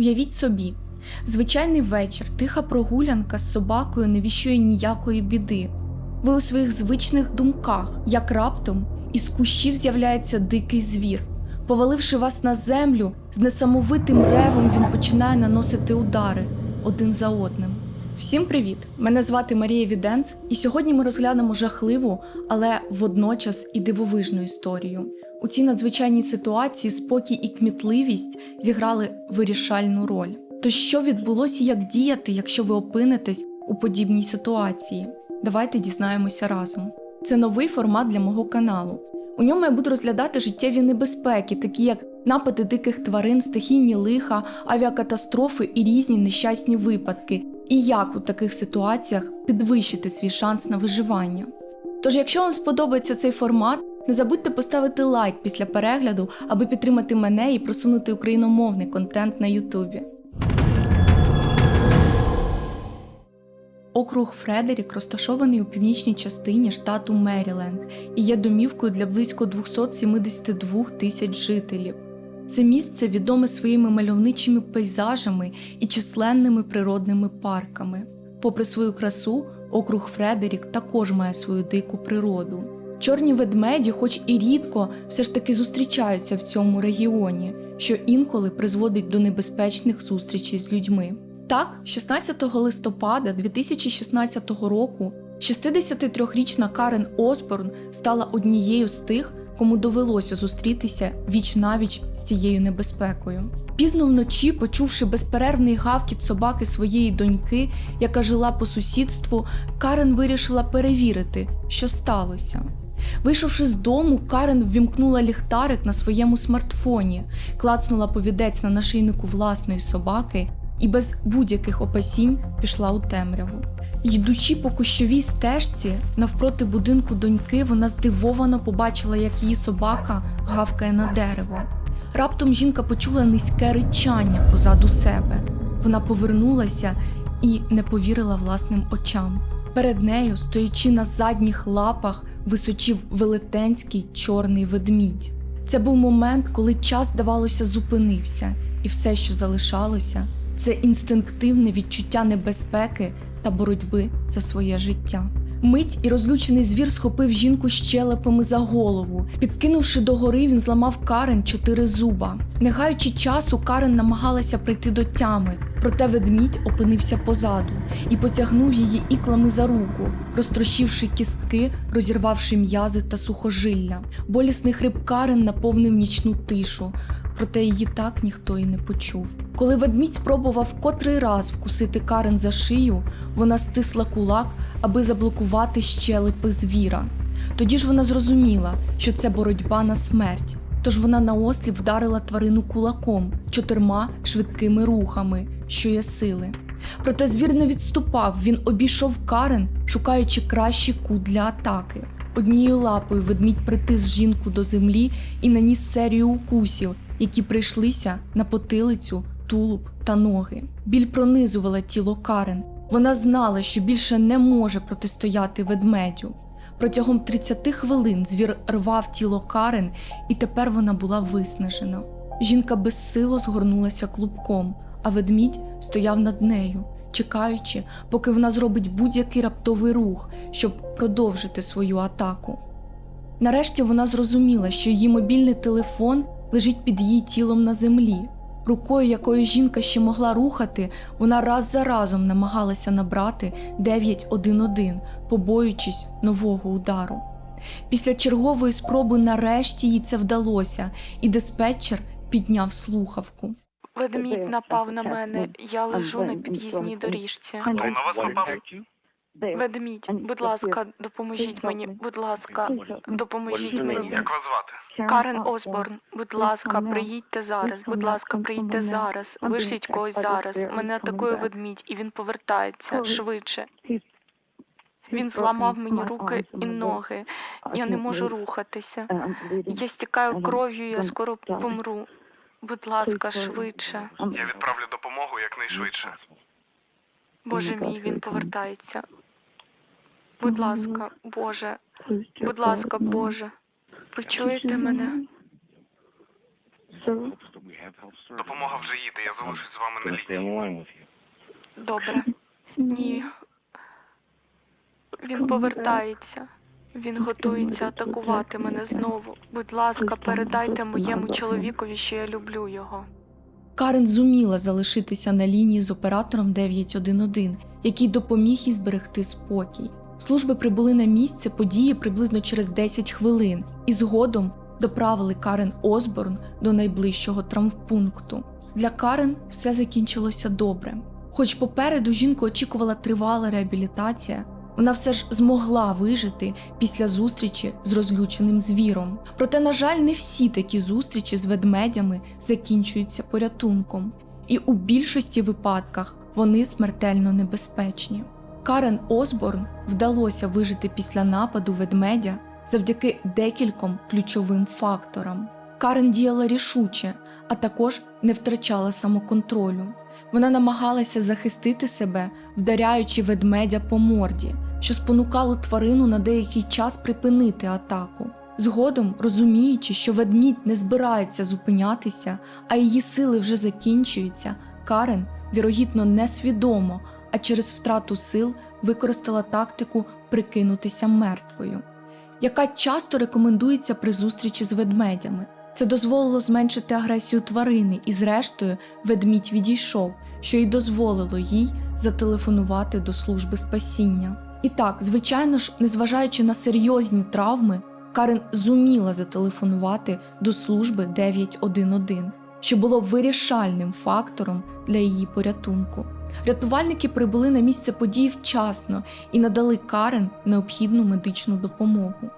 Уявіть собі, звичайний вечір, тиха прогулянка з собакою не віщує ніякої біди. Ви у своїх звичних думках, як раптом із кущів з'являється дикий звір. Поваливши вас на землю, з несамовитим ревом він починає наносити удари один за одним. Всім привіт! Мене звати Марія Віденц, і сьогодні ми розглянемо жахливу, але водночас і дивовижну історію. У цій надзвичайній ситуації спокій і кмітливість зіграли вирішальну роль. То що відбулося, як діяти, якщо ви опинитесь у подібній ситуації? Давайте дізнаємося разом. Це новий формат для мого каналу. У ньому я буду розглядати життєві небезпеки, такі як напади диких тварин, стихійні лиха, авіакатастрофи і різні нещасні випадки, і як у таких ситуаціях підвищити свій шанс на виживання. Тож, якщо вам сподобається цей формат, не забудьте поставити лайк після перегляду, аби підтримати мене і просунути україномовний контент на Ютубі. Округ Фредерік розташований у північній частині штату Меріленд і є домівкою для близько 272 тисяч жителів. Це місце відоме своїми мальовничими пейзажами і численними природними парками. Попри свою красу, округ Фредерік також має свою дику природу. Чорні ведмеді, хоч і рідко, все ж таки зустрічаються в цьому регіоні, що інколи призводить до небезпечних зустрічей з людьми. Так, 16 листопада 2016 року 63-річна Карен Осборн стала однією з тих, кому довелося зустрітися віч навіч з цією небезпекою. Пізно вночі, почувши безперервний гавкіт собаки своєї доньки, яка жила по сусідству, Карен вирішила перевірити, що сталося. Вийшовши з дому, Карен ввімкнула ліхтарик на своєму смартфоні, клацнула повідець на нашийнику власної собаки і без будь-яких опасінь пішла у темряву. Йдучи по кущовій стежці навпроти будинку доньки, вона здивовано побачила, як її собака гавкає на дерево. Раптом жінка почула низьке ричання позаду себе. Вона повернулася і не повірила власним очам. Перед нею, стоячи на задніх лапах, височив велетенський чорний ведмідь. Це був момент, коли час, здавалося, зупинився, і все, що залишалося, це інстинктивне відчуття небезпеки та боротьби за своє життя. Мить і розлючений звір схопив жінку щелепами за голову. Підкинувши догори, він зламав Карен чотири зуба. Не гаючи часу, Карен намагалася прийти до тями, проте ведмідь опинився позаду і потягнув її іклами за руку, розтрощивши кістки, розірвавши м'язи та сухожилля. Болісний хрип Карен наповнив нічну тишу, проте її так ніхто і не почув. Коли ведмідь спробував котрий раз вкусити Карен за шию, вона стисла кулак, аби заблокувати щелепи звіра. Тоді ж вона зрозуміла, що це боротьба на смерть. Тож вона наосліп вдарила тварину кулаком чотирма швидкими рухами, що є сили. Проте звір не відступав, він обійшов Карен, шукаючи кращий кут для атаки. Однією лапою ведмідь притис жінку до землі і наніс серію укусів, які прийшлися на потилицю, тулуб та ноги. Біль пронизувала тіло Карен. Вона знала, що більше не може протистояти ведмедю. Протягом 30 хвилин звір рвав тіло Карен, і тепер вона була виснажена. Жінка безсило згорнулася клубком, а ведмідь стояв над нею, чекаючи, поки вона зробить будь-який раптовий рух, щоб продовжити свою атаку. Нарешті вона зрозуміла, що її мобільний телефон лежить під її тілом на землі. Рукою, якою жінка ще могла рухати, вона раз за разом намагалася набрати 911, побоюючись нового удару. Після чергової спроби нарешті їй це вдалося, і диспетчер підняв слухавку. Ведмідь напав на мене. Я лежу на під'їзній доріжці. Хто на вас напав? Ведмідь, будь ласка, допоможіть мені. Будь ласка, допоможіть мені. Як вас звати? Карен Осборн, будь ласка, приїдьте зараз. Будь ласка, приїдьте зараз. Вишліть когось зараз. Мене атакує ведмідь, і він повертається швидше. Він зламав мені руки і ноги. Я не можу рухатися. Я стікаю кров'ю, я скоро помру. Будь ласка, швидше. Я відправлю допомогу якнайшвидше. Боже мій, він повертається. Будь ласка, Боже, будь ласка, Боже, ви чуєте мене? Допомога вже їде, я залишусь з вами на лінії. Добре. Ні. Він повертається. Він готується атакувати мене знову. Будь ласка, передайте моєму чоловікові, що я люблю його. Карен зуміла залишитися на лінії з оператором 911, який допоміг їй зберегти спокій. Служби прибули на місце події приблизно через 10 хвилин і згодом доправили Карен Осборн до найближчого травмпункту. Для Карен все закінчилося добре. Хоч попереду жінку очікувала тривала реабілітація, вона все ж змогла вижити після зустрічі з розлюченим звіром. Проте, на жаль, не всі такі зустрічі з ведмедями закінчуються порятунком, і у більшості випадках вони смертельно небезпечні. Карен Осборн вдалося вижити після нападу ведмедя завдяки декільком ключовим факторам. Карен діяла рішуче, а також не втрачала самоконтролю. Вона намагалася захистити себе, вдаряючи ведмедя по морді, що спонукало тварину на деякий час припинити атаку. Згодом, розуміючи, що ведмідь не збирається зупинятися, а її сили вже закінчуються, Карен, вірогідно, несвідомо, а через втрату сил використала тактику прикинутися мертвою, яка часто рекомендується при зустрічі з ведмедями. Це дозволило зменшити агресію тварини, і, зрештою, ведмідь відійшов, що й дозволило їй зателефонувати до служби спасіння. І так, звичайно ж, незважаючи на серйозні травми, Карен зуміла зателефонувати до служби 911, що було вирішальним фактором для її порятунку. Рятувальники прибули на місце події вчасно і надали Карен необхідну медичну допомогу.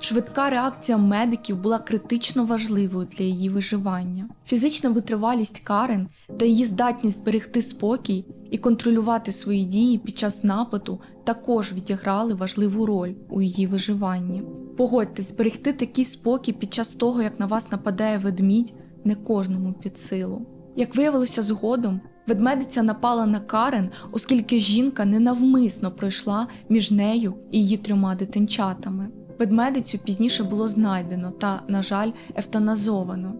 Швидка реакція медиків була критично важливою для її виживання. Фізична витривалість Карен та її здатність зберегти спокій і контролювати свої дії під час нападу також відіграли важливу роль у її виживанні. Погодьтесь, зберегти такий спокій під час того, як на вас нападає ведмідь, не кожному під силу. Як виявилося згодом, ведмедиця напала на Карен, оскільки жінка ненавмисно пройшла між нею і її трьома дитинчатами. Ведмедицю пізніше було знайдено та, на жаль, евтаназовано.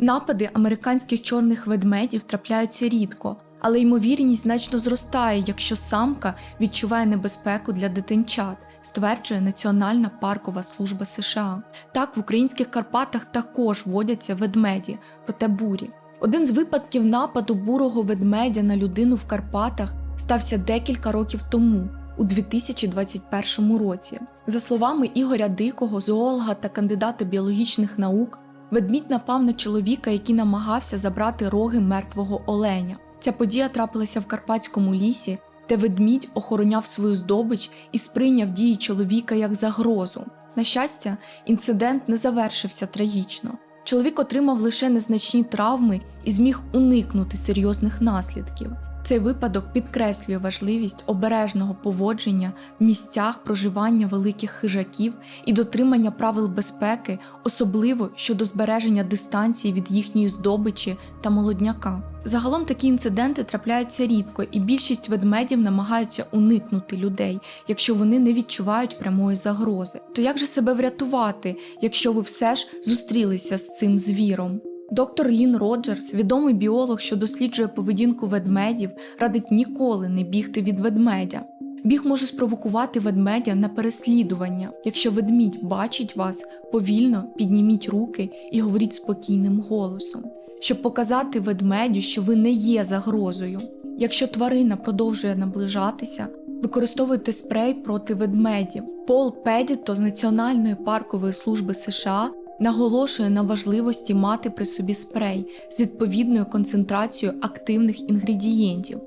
Напади американських чорних ведмедів трапляються рідко, але ймовірність значно зростає, якщо самка відчуває небезпеку для дитинчат, стверджує Національна паркова служба США. Так, в українських Карпатах також водяться ведмеді, проте бурі. Один з випадків нападу бурого ведмедя на людину в Карпатах стався декілька років тому, у 2021 році. За словами Ігоря Дикого, зоолога та кандидата біологічних наук, ведмідь напав на чоловіка, який намагався забрати роги мертвого оленя. Ця подія трапилася в Карпатському лісі, де ведмідь охороняв свою здобич і сприйняв дії чоловіка як загрозу. На щастя, інцидент не завершився трагічно. Чоловік отримав лише незначні травми і зміг уникнути серйозних наслідків. Цей випадок підкреслює важливість обережного поводження в місцях проживання великих хижаків і дотримання правил безпеки, особливо щодо збереження дистанції від їхньої здобичі та молодняка. Загалом такі інциденти трапляються рідко, і більшість ведмедів намагаються уникнути людей, якщо вони не відчувають прямої загрози. То як же себе врятувати, якщо ви все ж зустрілися з цим звіром? Доктор Лін Роджерс, відомий біолог, що досліджує поведінку ведмедів, радить ніколи не бігти від ведмедя. Біг може спровокувати ведмедя на переслідування. Якщо ведмідь бачить вас, повільно підніміть руки і говоріть спокійним голосом, щоб показати ведмедю, що ви не є загрозою. Якщо тварина продовжує наближатися, використовуйте спрей проти ведмедів. Пол Педіто з Національної паркової служби США наголошує на важливості мати при собі спрей з відповідною концентрацією активних інгредієнтів.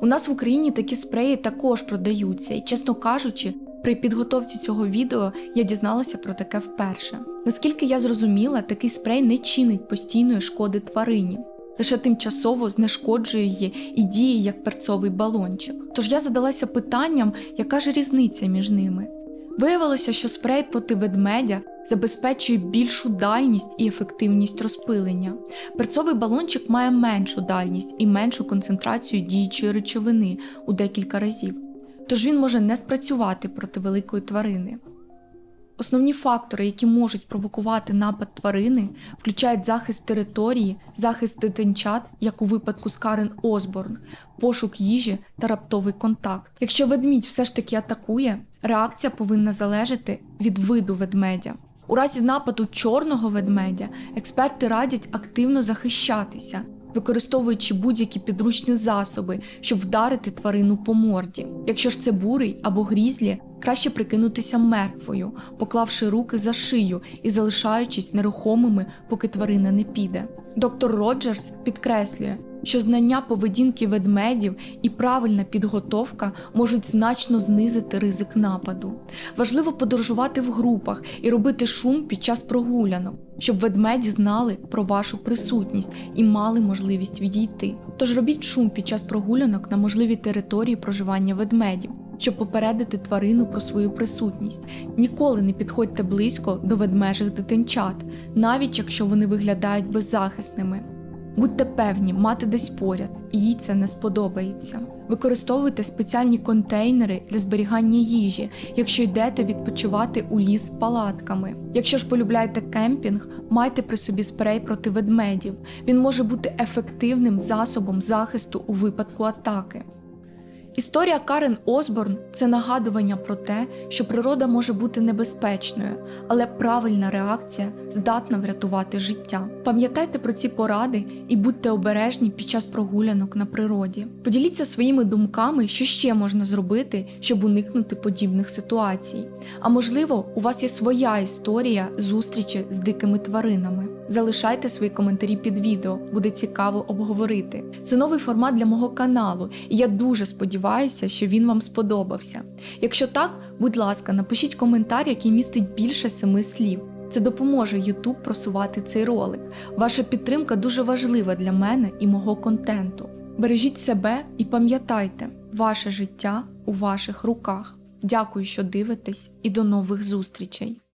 У нас в Україні такі спреї також продаються, і, чесно кажучи, при підготовці цього відео я дізналася про таке вперше. Наскільки я зрозуміла, такий спрей не чинить постійної шкоди тварині, лише тимчасово знешкоджує її і діє як перцовий балончик. Тож я задалася питанням, яка ж різниця між ними. Виявилося, що спрей проти ведмедя забезпечує більшу дальність і ефективність розпилення. Перцовий балончик має меншу дальність і меншу концентрацію діючої речовини у декілька разів, тож він може не спрацювати проти великої тварини. Основні фактори, які можуть провокувати напад тварини, включають захист території, захист дитинчат, як у випадку з Карен Осборн, пошук їжі та раптовий контакт. Якщо ведмідь все ж таки атакує, реакція повинна залежати від виду ведмедя. У разі нападу чорного ведмедя експерти радять активно захищатися, використовуючи будь-які підручні засоби, щоб вдарити тварину по морді. Якщо ж це бурий або грізлі, краще прикинутися мертвою, поклавши руки за шию і залишаючись нерухомими, поки тварина не піде. Доктор Роджерс підкреслює, що знання поведінки ведмедів і правильна підготовка можуть значно знизити ризик нападу. Важливо подорожувати в групах і робити шум під час прогулянок, щоб ведмеді знали про вашу присутність і мали можливість відійти. Тож робіть шум під час прогулянок на можливій території проживання ведмедів, щоб попередити тварину про свою присутність. Ніколи не підходьте близько до ведмежих дитинчат, навіть якщо вони виглядають беззахисними. Будьте певні, мати десь поряд, їй це не сподобається. Використовуйте спеціальні контейнери для зберігання їжі, якщо йдете відпочивати у ліс з палатками. Якщо ж полюбляєте кемпінг, майте при собі спрей проти ведмедів. Він може бути ефективним засобом захисту у випадку атаки. Історія Карен Осборн це нагадування про те, що природа може бути небезпечною, але правильна реакція здатна врятувати життя. Пам'ятайте про ці поради і будьте обережні під час прогулянок на природі. Поділіться своїми думками, що ще можна зробити, щоб уникнути подібних ситуацій. А можливо, у вас є своя історія зустрічі з дикими тваринами. Залишайте свої коментарі під відео, буде цікаво обговорити. Це новий формат для мого каналу, і я дуже сподіваюся, що він вам сподобався. Якщо так, будь ласка, напишіть коментар, який містить більше семи слів. Це допоможе YouTube просувати цей ролик. Ваша підтримка дуже важлива для мене і мого контенту. Бережіть себе і пам'ятайте, ваше життя у ваших руках. Дякую, що дивитесь, і до нових зустрічей!